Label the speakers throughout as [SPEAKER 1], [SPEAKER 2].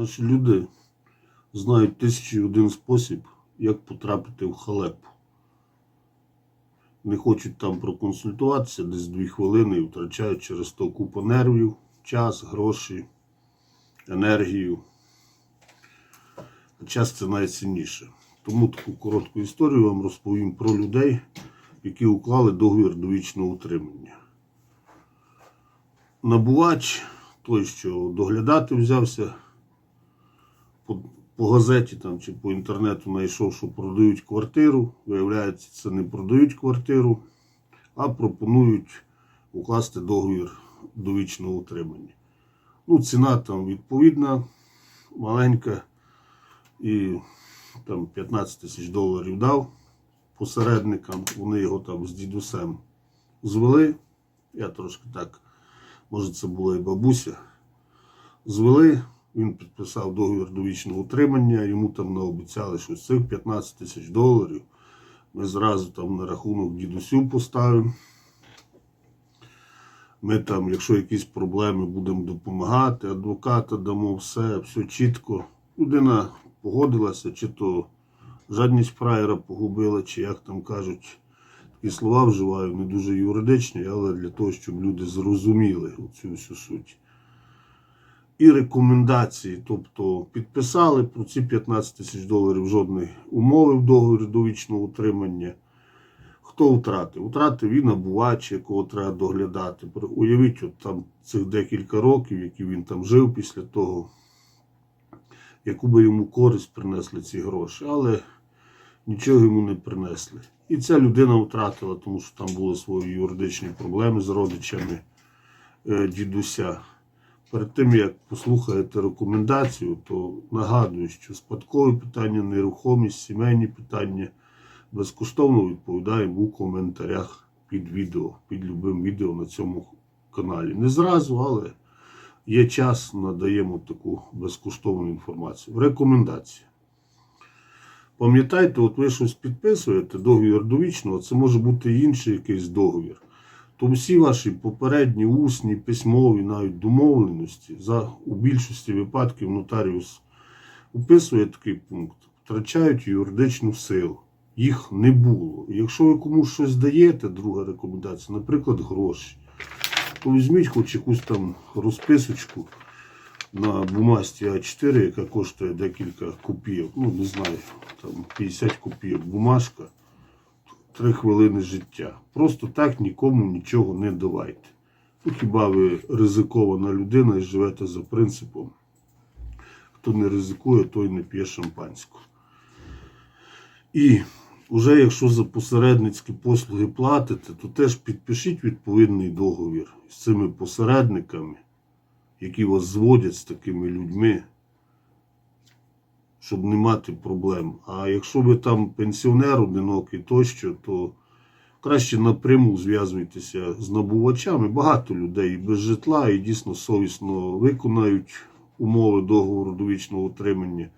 [SPEAKER 1] Наші люди знають тисячу і один спосіб, як потрапити в халепу. Не хочуть там проконсультуватися десь дві хвилини і втрачають через то купу нервів, час, гроші, енергію. Час це найцінніше. Тому таку коротку історію вам розповім про людей, які уклали договір довічного утримання. Набувач, той, що доглядати взявся, по, по газеті там, чи по інтернету знайшов, що продають квартиру. Виявляється, це не продають квартиру, а пропонують укласти договір довічного утримання. Ну, ціна там відповідна, маленька, і там 15 тисяч доларів дав посередникам. Вони його там з дідусем звели. Я трошки так, може, це була і бабуся. Звели, він підписав договір довічного утримання, йому там наобіцяли, що з цих 15 тисяч доларів ми зразу там на рахунок дідусю поставимо. Ми там, якщо якісь проблеми, будемо допомагати, адвоката дамо, все, все чітко. Людина погодилася, чи то жадність фраєра погубила, чи як там кажуть. Такі слова вживаю, не дуже юридичні, але для того, щоб люди зрозуміли цю всю суть. І рекомендації, тобто підписали про ці 15 тисяч доларів жодної умови в договорі довічного утримання. Хто втратив? Втратив і набувач, якого треба доглядати. Уявіть, от там цих декілька років, які він там жив після того, яку би йому користь принесли ці гроші, але нічого йому не принесли. І ця людина втратила, тому що там були свої юридичні проблеми з родичами е, дідуся. Перед тим, як послухаєте рекомендацію, то нагадую, що спадкові питання, нерухомість, сімейні питання безкоштовно відповідаємо у коментарях під відео, під любим відео на цьому каналі. Не зразу, але є час, надаємо таку безкоштовну інформацію. Рекомендації. Пам'ятайте, от ви щось підписуєте, договір довічного, це може бути інший якийсь договір. То всі ваші попередні усні, письмові, навіть домовленості, за, у більшості випадків нотаріус описує такий пункт, втрачають юридичну силу. Їх не було. Якщо ви комусь щось даєте, друга рекомендація, наприклад, гроші, то візьміть хоч якусь там розписочку на бумасті А4, яка коштує декілька копійок, ну не знаю, там 50 копійок бумажка, 3 хвилини життя. Просто так нікому нічого не давайте. Ну, хіба ви ризикована людина і живете за принципом, хто не ризикує, той не п'є шампанську. І вже якщо за посередницькі послуги платите, то теж підпишіть відповідний договір з цими посередниками, які вас зводять з такими людьми, щоб не мати проблем. А якщо ви там пенсіонер одинокий тощо, то краще напряму зв'язуйтеся з набувачами. Багато людей без житла, і дійсно совісно виконають умови договору довічного утримання.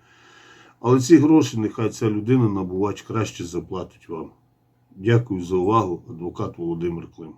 [SPEAKER 1] Але ці гроші нехай ця людина, набувач, краще заплатить вам. Дякую за увагу, адвокат Володимир Клим.